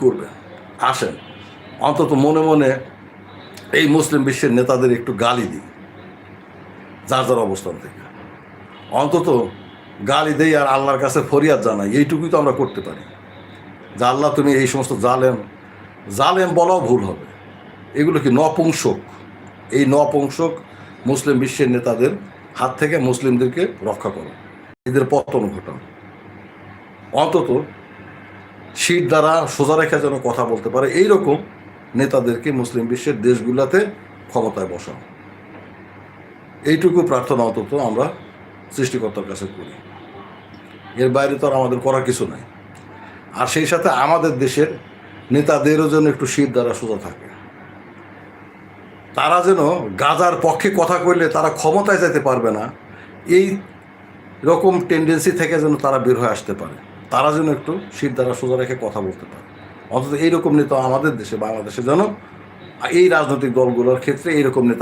করবে? আসেন। অন্তত মনে মনে এই মুসলিম বিশ্বের নেতাদের একটু গালি দিই। যার যার অবস্থান থেকে। অন্তত গালি দেই আর আল্লাহর কাছে ফরিয়াদ জানাই। এইটুকুই তো আমরা করতে পারি। যে আল্লাহ তুমি এই সমস্ত জালেম জালেম বলাও ভুল হবে। এগুলো কি নপুংসক? এই নপুংসক মুসলিম বিশ্বের নেতাদের হাত থেকে মুসলিমদেরকে রক্ষা করো। এদের পতন ঘটাও। অন্তত শীত দ্বারা সোজা রেখা যেন কথা বলতে পারে, এইরকম নেতাদেরকে মুসলিম বিশ্বের দেশগুলোতে ক্ষমতায় বসাও এইটুকু প্রার্থনা অন্তত আমরা সৃষ্টিকর্তার কাছে করি। এর বাইরে তো আর আমাদের করার কিছু নাই। আর সেই সাথে আমাদের দেশের নেতাদেরও যেন একটু শীত দ্বারা সোজা থাকে। তারা যেন গাজার পক্ষে কথা কইলে তারা ক্ষমতায় যেতে পারবে না, এই রকম টেন্ডেন্সি থেকে যেন তারা বের হয়ে আসতে পারে। তারা যেন একটু শীত দ্বারা সোজা রেখে কথা বলতে পারে। অন্তত এইরকম নেতা আমাদের দেশে, বাংলাদেশে যেন এই রাজনৈতিক দলগুলোর ক্ষেত্রে এইরকম নেতা